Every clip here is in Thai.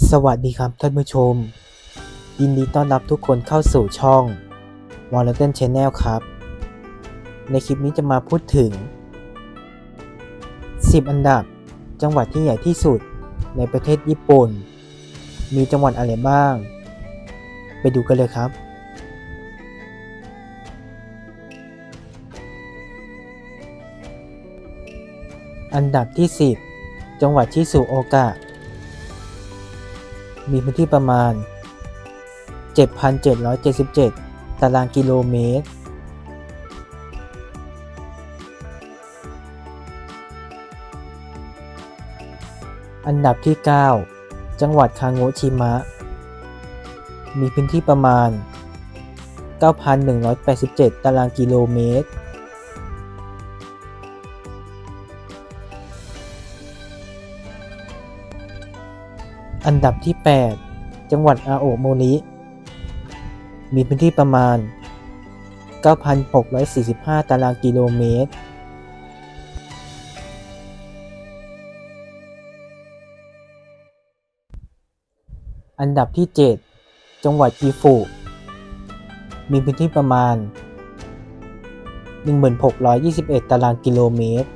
สวัสดีครับท่านผู้ชม ยินดีต้อนรับทุกคนเข้าสู่ช่อง m o r t o n Channel ครับ ในคลิปนี้จะมาพูดถึง 10 อันดับ จังหวัดที่ใหญ่ที่สุดในประเทศญี่ปุ่น มีจังหวัดอะไรบ้าง ไปดูกันเลยครับ อันดับที่ 10 จังหวัดชิซูโอกะ มีพื้นที่ประมาณ 7,777 ตารางกิโลเมตร อันดับที่ 9 จังหวัดคางโงชิมะ มีพื้นที่ประมาณ 9,187 ตารางกิโลเมตร อันดับที่ 8 จังหวัดอาโอโมริมีพื้นที่ประมาณ 9,645 ตารางกิโลเมตร อันดับที่ 7 จังหวัดกิฟุ มีพื้นที่ประมาณ 1621 ตารางกิโลเมตร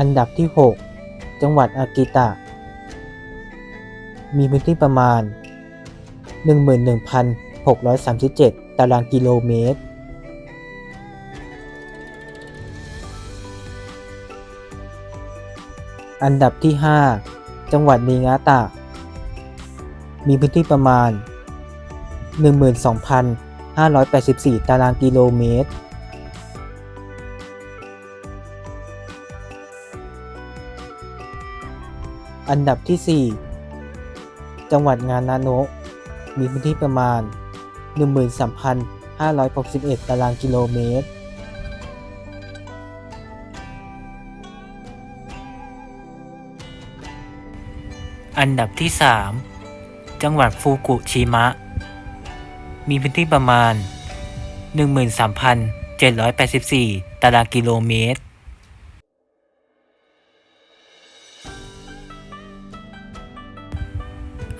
อันดับที่ 6 จังหวัดอากิตะ มีพื้นที่ประมาณ 11,637 ตารางกิโลเมตร อันดับที่ 5 จังหวัดนีงาตะ มีพื้นที่ประมาณ 12,584 ตารางกิโลเมตร อันดับที่ 4 จังหวัดงานนาโนะมีพื้นที่ประมาณ 13,561 ตารางกิโลเมตร อันดับที่ 3 จังหวัดฟูกุชิมะ มีพื้นที่ประมาณ 13,784 ตารางกิโลเมตร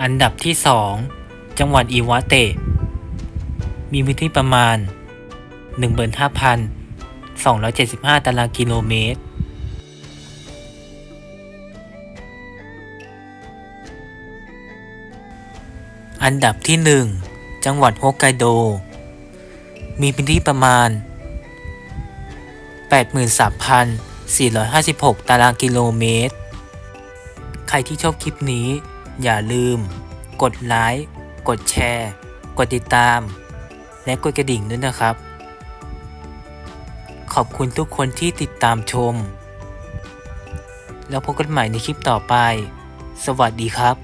อันดับที่ 2 จังหวัดอิวาเตะ มีพื้นที่ประมาณ 15,275 ตารางกิโลเมตร อันดับที่ 1 จังหวัดฮอกไกโด มีพื้นที่ประมาณ 83,456 ตารางกิโลเมตร ใครที่ชอบคลิปนี้ อย่าลืม กดไลค์ กดแชร์ กดติดตาม และกดกระดิ่งด้วยนะครับ ขอบคุณทุกคนที่ติดตามชม แล้วพบกันใหม่ในคลิปต่อไป สวัสดีครับ